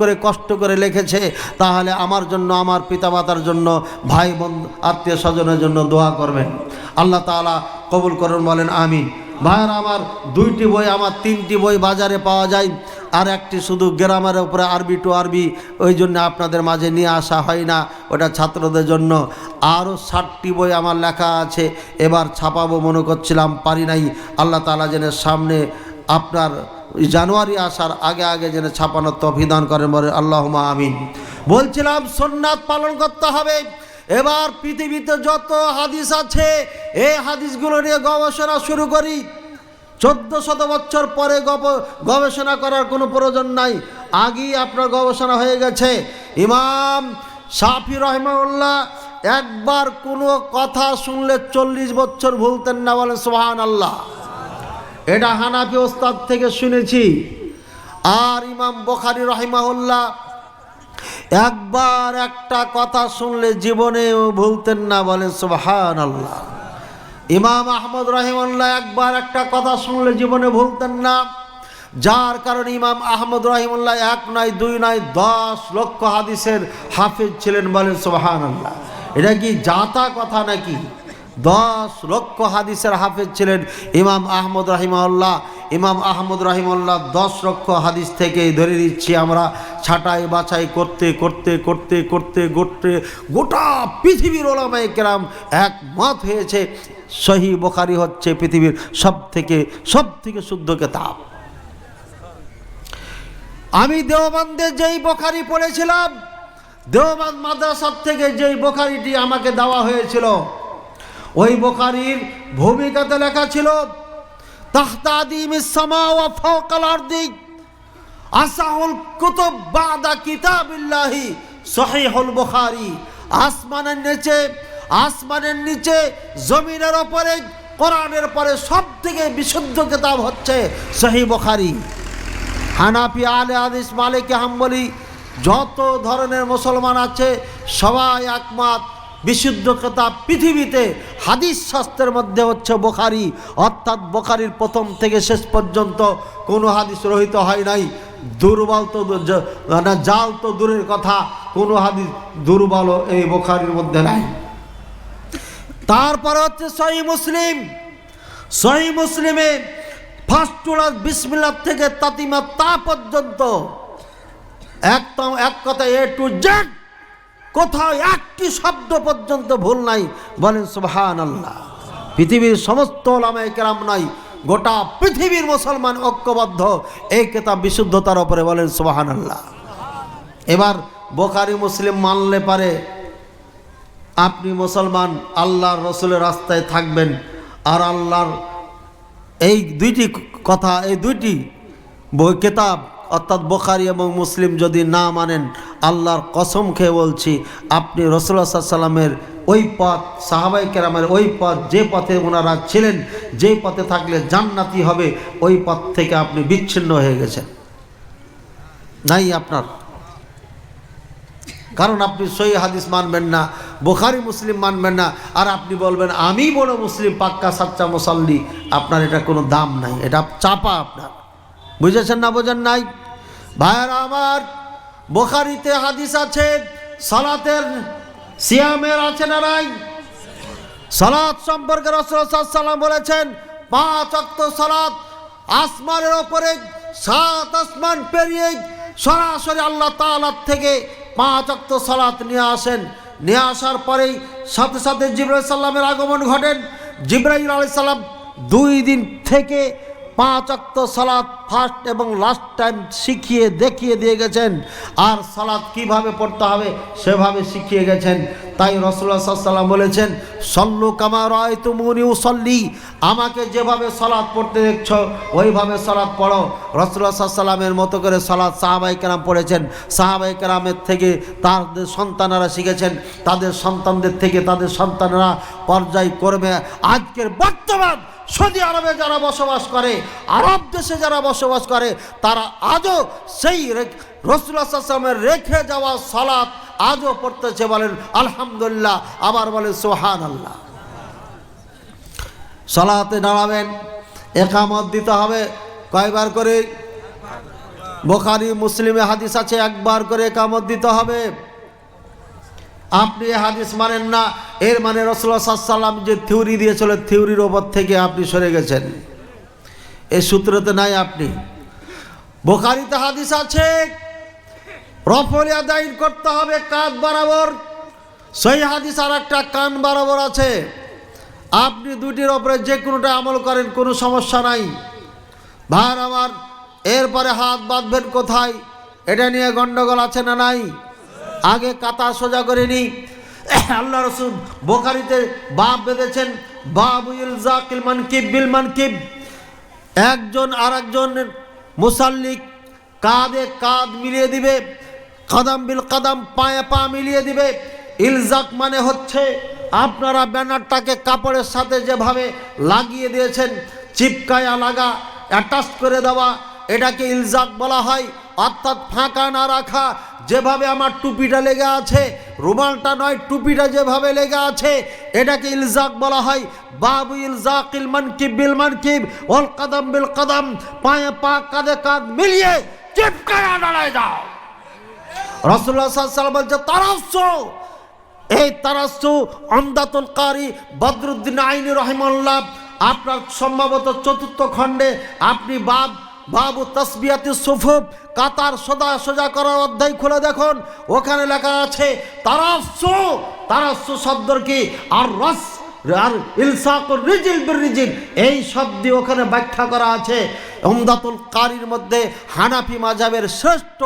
করে কষ্ট করে লিখেছে তাহলে আমার জন্য, আমার পিতামাতার জন্য ভাই বোন আত্মীয় স্বজনের জন্য দোয়া করবেন। আল্লাহ তাআলা কবুল করুন, বলেন, আমিন। ভাইয়ের, আমার দুইটি বই, আমার তিনটি বই বাজারে পাওয়া যায়, আর একটি শুধু গ্রামের উপরে আরবি টু আরবি, ওই জন্য আপনাদের মাঝে নিয়ে আসা হয় না, ওটা ছাত্রদের জন্য। আরও ষাটটি বই আমার লেখা আছে, এবার ছাপাবো মনে করছিলাম, পারি নাই। আল্লাহ তাআলা যেন সামনে আপনার জানুয়ারি আসার আগে আগে যেন ছাপানোর তফিদান করেন বলে আল্লাহ আমিন। বলছিলাম, সোননাথ পালন করতে হবে। এবার পৃথিবীতে যত হাদিস আছে, এই হাদিসগুলো নিয়ে গবেষণা শুরু করি। চোদ্দ শত বছর পরে গব- গবেষণা করার কোনো প্রয়োজন নাই। আগেই আপনার গবেষণা হয়ে গেছে। ইমাম সাফি রহমাউল্লাহ একবার কোনো কথা শুনলে চল্লিশ বছর ভুলতেন না বলেন সোহান আল্লাহ এটা হানাফি ওস্তাদ থেকে শুনেছি। আর ইমাম বখারি রহিমাহুল্লাহ, একবার একটা কথা শুনলে জীবনেও ভুলতেন না বলেন সুবহান আল্লাহ ইমাম আহমদ রহিমুল্লাহ একবার একটা কথা শুনলে জীবনে ভুলতেন না, যার কারণে ইমাম আহমদ রহিমুল্লাহ এক নয়, দুই নয়, দশ লক্ষ হাদিসের হাফিজ ছিলেন বলেন সুবহান আল্লাহ এটা কি জাতা কথা নাকি? দশ লক্ষ হাদিসের হাফেজ ছিলেন ইমাম আহমদ রাহিমাল্লাহ ইমাম আহমদ রাহিমাল্লাহ দশ লক্ষ হাদিস থেকেই ধরে দিচ্ছি আমরা, ছাটাই বাছাই করতে করতে করতে করতে করতে গোটা পৃথিবীর ওলামাই কেরাম একমত হয়েছে, সহি বোখারি হচ্ছে পৃথিবীর সব থেকে সব থেকে শুদ্ধ কেতাব। আমি দেওবান্দে যেই বোখারি পড়েছিলাম দেওবান মাদ্রাসার থেকে যেই বোখারিটি আমাকে দেওয়া হয়েছিল ওই বোখারির ভূমিকাতে লেখা ছিল তাহতাদিম ইসসামা ওয়া ফাওকাল আরদি, আসাহুল কুতুব বাদা কিতাবিল্লাহি সহিহুল বুখারী, আসমানের নিচে আসমানের নিচে, জমিনের ওপরে, কোরআনের পরে সব থেকে বিশুদ্ধ কিতাব হচ্ছে সহি বুখারী। হানাফি আলে আদিস মালিক হাম্বলি যত ধরনের মুসলমান আছে, সবাই একমত, বিশুদ্ধ কেতাব পৃথিবীতে হাদিস শাস্ত্রের মধ্যে হচ্ছে বোখারি, অর্থাৎ বোখারির প্রথম থেকে শেষ পর্যন্ত কোনো হাদিস রহিত হয় নাই। দুর্বল তো না জাল তো দূরের কথা, কোনো হাদিস দুর্বল এই বোখারির মধ্যে নাই। তারপরে হচ্ছে সহি মুসলিম। সহি মুসলিমে ফার্স্ট ক্লাস বিসমিল্লাহ থেকে তাতিমা তা পর্যন্ত, একদম এক কথা এ টু জেড কোথাও একটি শব্দ পর্যন্ত ভুল নাই। বলেন সুবহান আল্লাহ পৃথিবীর সমস্ত ওলামায়ে কেরাম নাই গোটা পৃথিবীর মুসলমান ঐক্যবদ্ধ। এই কেতাব বিশুদ্ধতার ওপরে বলেন সুবহান আল্লাহ এবার বোকারি মুসলিম মানলে পারে, আপনি মুসলমান, আল্লাহর রসুলের রাস্তায় থাকবেন, আর আল্লাহর এই দুইটি কথা, এই দুইটি বই, কেতাব, অর্থাৎ বোখারি এবং মুসলিম যদি না মানেন আল্লাহর কসম খেয়ে বলছি, আপনি রসুল্লাহ সাল্লামের ওই পথ সাহাবাই কেরামের ওই পথ, যে পথে ওনারা ছিলেন যেই পথে থাকলে জান্নাতি হবে, ওই পথ থেকে আপনি বিচ্ছিন্ন হয়ে গেছেন। নাই আপনার। কারণ আপনি সই হাদিস মানবেন না, বোখারি, মুসলিম মানবেন না, আর আপনি বলবেন, আমি বড় মুসলিম, পাক্কা সাচ্চা মুসাল্লি। আপনার এটা কোনো দাম নাই, এটা চাপা আপনার। বুঝেছেন না বোঝেন নাই? ভাইয়ারা আমার বোখারিতে হাদিস আছে, সালাতের সিয়ামের আছে না নাই? সালাত সম্পর্কে রসুলাম বলেছেন, পাঁচ অক্ত সালাত আসমানের ওপরে, সাত আসমান পেরিয়ে সরাসরি আল্লাহ তালার থেকে পাঁচ অক্ত সালাত নিয়ে আসেন। নিয়ে আসার পরেই সাথে সাথে জিব্রাইল সাল্লামের আগমন ঘটেন। জিব্রাইল আলাই সাল্লাম দুই দিন থেকে পাঁচ অক্ত সালাত ফার্স্ট এবং লাস্ট টাইম শিখিয়ে দেখিয়ে দিয়ে গেছেন। আর সালাদ কীভাবে পড়তে হবে সেভাবে শিখিয়ে গেছেন। তাই রসুল্লাহ সাল্লাম বলেছেন, সল্লু কামা রয় তুমুনি সল্লি আমাকে যেভাবে সালাদ পড়তে দেখছ, ওইভাবে সালাদ পড়ো। রসুল্লাহ সাল্লামের মতো করে সালাদ সাহাবাই কেরাম পড়েছেন। সাহাবাই কেরামের থেকে তাদের সন্তানেরা শিখেছেন, তাদের সন্তানদের থেকে তাদের সন্তানেরা পর্যায় করবে। আজকের বর্তমান সৌদি আরবে যারা বসবাস করে, আরব দেশে যারা বসবাস করে, তারা আজও সেই রসুল্লাহামের রেখে যাওয়া সালাত আজও পড়তেছে বলেন, আলহামদুলিল্লাহ। আবার বলেন সোহান আল্লাহ সালাতে দাঁড়াবেন, একামত দিতে হবে, কয়বার করে? বোখারি, মুসলিমে হাদিস আছে, একবার করে একামত দিতে হবে। আপনি হাদিস মানেন না। এর মানে রসুল্লাহ সাল্লাম যে থিওরি দিয়েছিল, থিওরির ওপর থেকে আপনি সরে গেছেন। এই সূত্রতে নাই আপনি। বোখারিতে হাদিস আছে রফলিয়া দাইন করতে হবে কাঁধ বরাবর। সেই হাদিস আর একটা কান বরাবর আছে। আপনি দুটির ওপরে যে কোনোটা আমল করেন, কোনো সমস্যা নাই। ভার আমার, এরপরে হাত বাঁধবেন কোথায়? এটা নিয়ে গন্ডগোল আছে না নাই? আগে কাতা সোজা করে নি আল্লাহ রসুল বোকারিতে বাপ বেঁধেছেন বাবু ইলজাকিল মানকিব বিল মানকিব একজন আর একজনের মুসাল্লিক কাঁধে কাঁধ মিলিয়ে দিবে, কাদাম বিল কাদাম পায়ে পা মিলিয়ে দিবে। ইলজাক মানে হচ্ছে আপনারা ব্যানারটাকে কাপড়ের সাথে যেভাবে লাগিয়ে দিয়েছেন, চিপকায়া লাগা অ্যাটাচ করে দেওয়া, এটাকে ইলজাক বলা হয়। অর্থাৎ ফাঁকা না রাখা যেভাবে আমার টুপিটা লেগে আছে, রুমালটা নয়, টুপিটা যেভাবে লেগে আছে, এটাকে ইলজাক বলা হয়। বাবু ইলজাক ইল মানকিব বিল মানকিব ওল কদম বিল কদম, পায়ে পা কাঁধে কাঁধ মিলিয়ে চিপকায়া দাঁড়ায় যাও রসুল্লাহ বলছে তারাস্য এই তারাস্য অন্দাতুল কারি বদরুদ্দিন আইনি রহিমাল্লাহ আপনার সম্ভবত চতুর্থ খণ্ডে আপনি বাব বাবু তসবিয়াতি সুফুফ, কাতার সোজা সোজা করার অধ্যায় খুলে দেখুন। ওখানে লেখা আছে তারাস্য তারাস্য শব্দর কি? আর রস, আর ইলসাকুর রিজিল বির রিজিল। এই শব্দ ওখানে ব্যাখ্যা করা আছে ওমদাতুল কারির মধ্যে হানাফি মাজাবের শ্রেষ্ঠ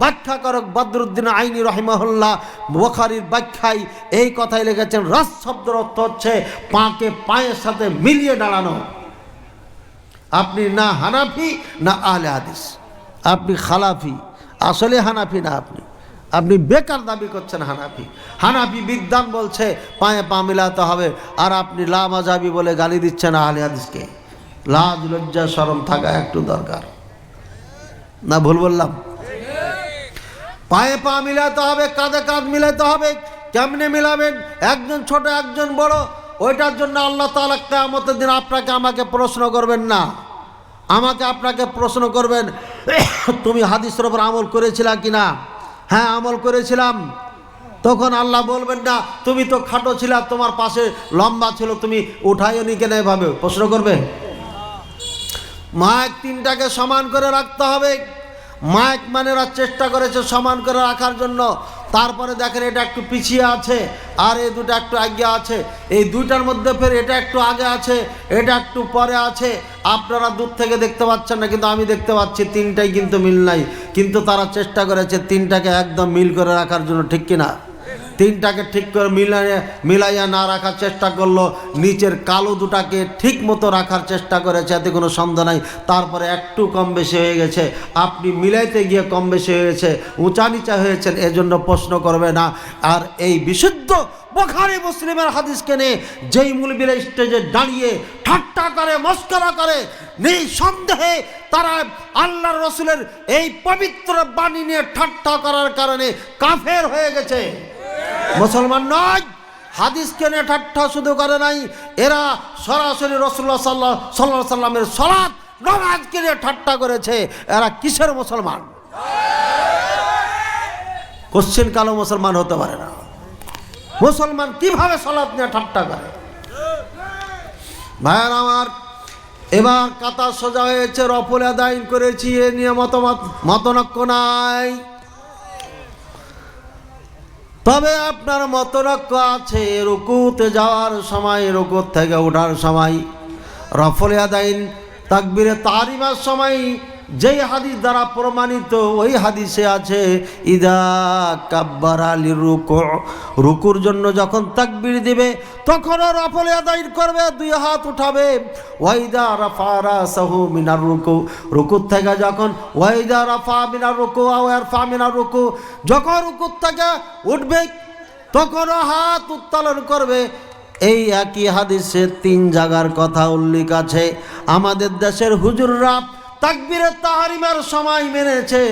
ব্যাখ্যাকারক বদরুদ্দিন আইনি রহিমহল্লা বোখারির ব্যাখ্যায় এই কথাই লিখেছেন। রস শব্দের অর্থ হচ্ছে পাকে পায়ের সাথে মিলিয়ে দাঁড়ানো। আপনি না হানাফি, না আলে হাদিস। আপনি খালাফি। আসলে হানাফি না আপনি। আপনি বেকার দাবি করছেন হানাফি। হানাফি বিদ্যান বলছে, পায়ে পা মিলাতে হবে। আর আপনি লামাজাবি বলে গালি দিচ্ছেন আলে হাদিসকে। লাজ, লজ্জা সরম থাকা একটু দরকার। না ভুল বললাম? পায়ে পা মিলাতে হবে, কাঁধে কাঁধ মিলাতে হবে। কেমনে মিলাবেন? একজন ছোট, একজন বড়। ওইটার জন্য আল্লাহ তালা কেমতের দিন আপনাকে আমাকে প্রশ্ন করবেন না। আমাকে আপনাকে প্রশ্ন করবেন, তুমি হাদিসের ওপর আমল করেছিলা কি না হ্যাঁ আমল করেছিলাম। তখন আল্লাহ বলবেন, না, তুমি তো খাটো ছিলা, তোমার পাশে লম্বা ছিল, তুমি উঠাইও নি কেন এভাবে? প্রশ্ন করবে? মাইক তিনটাকে সমান করে রাখতে হবে। মাইক মানেরা চেষ্টা করেছে সমান করে রাখার জন্য। তারপরে দেখেন এটা একটু পিছিয়ে আছে, আর এই দুটো একটু আগে আছে। এই দুইটার মধ্যে ফের এটা একটু আগে আছে, এটা একটু পরে আছে। আপনারা দূর থেকে দেখতে পাচ্ছেন না, কিন্তু আমি দেখতে পাচ্ছি তিনটাই কিন্তু মিল নাই। কিন্তু তারা চেষ্টা করেছে তিনটাকে একদম মিল করে রাখার জন্য, ঠিক কিনা? তিনটাকে ঠিক করে মিলাইয়া মিলাইয়া না রাখার চেষ্টা করল। নিচের কালো দুটাকে ঠিক মতো রাখার চেষ্টা করেছে, এতে কোনো সন্দেহ নাই। তারপরে একটু কম বেশি হয়ে গেছে। আপনি মিলাইতে গিয়ে কম বেশি হয়েছে উঁচা নিচা হয়েছেন, এজন্য প্রশ্ন করবে না। আর এই বিশুদ্ধ বোখারি মুসলিমের হাদিসকে নিয়ে যেই মুলবিরা স্টেজে দাঁড়িয়ে ঠাট্টা করে, মস্করা করে, নিঃসন্দেহে তারা আল্লাহ রসুলের এই পবিত্র বাণী নিয়ে ঠাট্টা করার কারণে কাফের হয়ে গেছে। মুসলমান নয়। হাদিস কেনে ঠাট্টা শুধু করে নাই? এরা সরাসরি রসুল্লাহ সাল্লাহ সাল্লাহ সাল্লামের সলাৎ নমাজকে নিয়ে ঠাট্টা করেছে। এরা কিসের মুসলমান? কোশ্চিন কালো মুসলমান হতে পারে না। মুসলমান কীভাবে সলাৎ নিয়ে ঠাট্টা করে? ভাইয়ার আমার, এবার কাতা সোজা হয়েছে, রফল আদায়ন করেছি, এ নিয়ে মতামত মতনক্য নাই। তবে আপনার মতনক্য আছে, রুকুতে যাওয়ার সময় রুকুত থেকে ওঠার সময়। রফলে আদাইন, তাকবিরে তারিমার সময় যেই হাদিস দ্বারা প্রমাণিত, ওই হাদিসে আছে, ইদা কাব্বার আলী রুকু রুকুর জন্য যখন তাকবির দিবে তখন তখনও রফলে আদায় করবে, দুই হাত উঠাবে। ওয়াইদা রাফারা সাহু মিনার রুকু। রুকুর থেকে যখন, ওয়াইদা রাফা মিনার রুকু আওয়ার ফা মিনার রুকু, যখন রুকুর থেকে উঠবে, তখনও হাত উত্তোলন করবে। এই একই হাদিসে তিন জায়গার কথা উল্লেখ আছে। আমাদের দেশের হুজুররা তাকবিরে তাহারিমার সময় মেনেছে,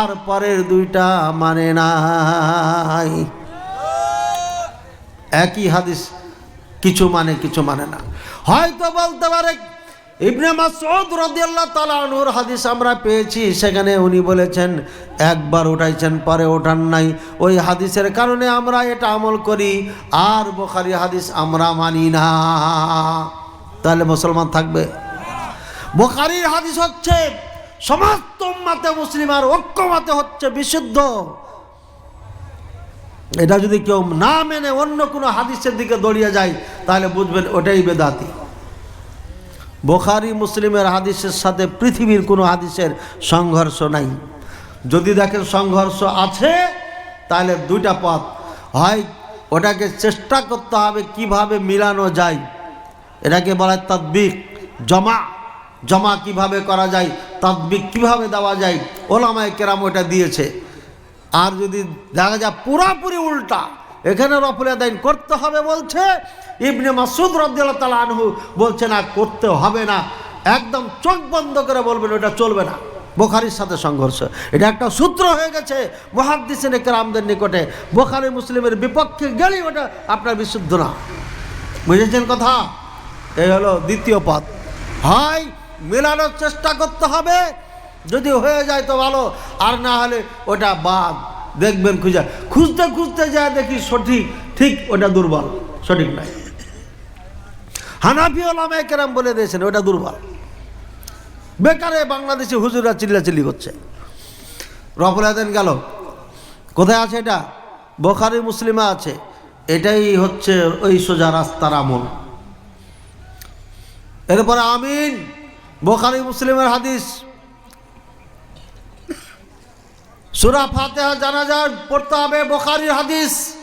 আর পরের দুইটা মানে নাই। একই হাদিস, কিছু মানে কিছু মানে না। হয়তো বলতে পারে, ইবনে মাসউদ রাদিয়াল্লাহু তাআলা আনহুর হাদিস আমরা পেয়েছি, সেখানে উনি বলেছেন, একবার উঠাইছেন, পরে ওঠান নাই। ওই হাদিসের কারণে আমরা এটা আমল করি, আর বুখারী হাদিস আমরা মানি না। তাহলে মুসলমান থাকবে? বুখারীর হাদিস হচ্ছে, সমস্ত মাতে মুসলিম আর ঐক্যমতে হচ্ছে বিশুদ্ধ। এটা যদি কেউ না মেনে অন্য কোনো হাদিসের দিকে দড়িয়ে যায়, তাহলে বুঝবেন ওটাই বেদাতি। বোখারি মুসলিমের হাদিসের সাথে পৃথিবীর কোনো হাদিসের সংঘর্ষ নাই। যদি দেখেন সংঘর্ষ আছে, তাহলে দুইটা পথ। হয় ওটাকে চেষ্টা করতে হবে কীভাবে মিলানো যায়। এটাকে বলা হয় জমা। জমা কীভাবে করা যায় তদ্বিক কীভাবে দেওয়া যায়, ওলামায় কেরাম ওটা দিয়েছে। আর যদি দেখা যায় পুরাপুরি উল্টা, এখানে রফুল আদাইন করতে হবে বলছে, ইবনে মাসুদ রব্দুল্লাহ তালা আনহু বলছে, না, করতে হবে না। একদম চোখ বন্ধ করে বলবেন ওটা চলবে না। বোখারির সাথে সংঘর্ষ। এটা একটা সূত্র হয়ে গেছে মহাদ্দিসিন কেরামদের নিকটে। বোখারি মুসলিমের বিপক্ষে গেলেই ওটা আপনার বিশুদ্ধ না। বুঝেছেন কথা? এই হলো দ্বিতীয় পথ। হয় মেলানোর চেষ্টা করতে হবে। যদি হয়ে যায় তো ভালো, আর না হলে ওটা বাদ। দেখবেন খুঁজে। খুঁজতে খুঁজতে যায় দেখি সঠিক, ঠিক ওটা দুর্বল, সঠিক নাই। হানাফি ওলামায় কেরাম বলে দিয়েছেন, ওটা দুর্বল। বেকারে বাংলাদেশে হুজুরা চিল্লাচিল্লি করছে। রফুল আদেন গেল। কোথায় আছে এটা? বোখারি, মুসলিমে আছে। এটাই হচ্ছে ওই সোজা রাস্তার আমল। এরপরে আমিন। বোখারি মুসলিমের হাদিস। সুরা ফাতেহা জানাজার পড়তে হবে বোখারির হাদিস।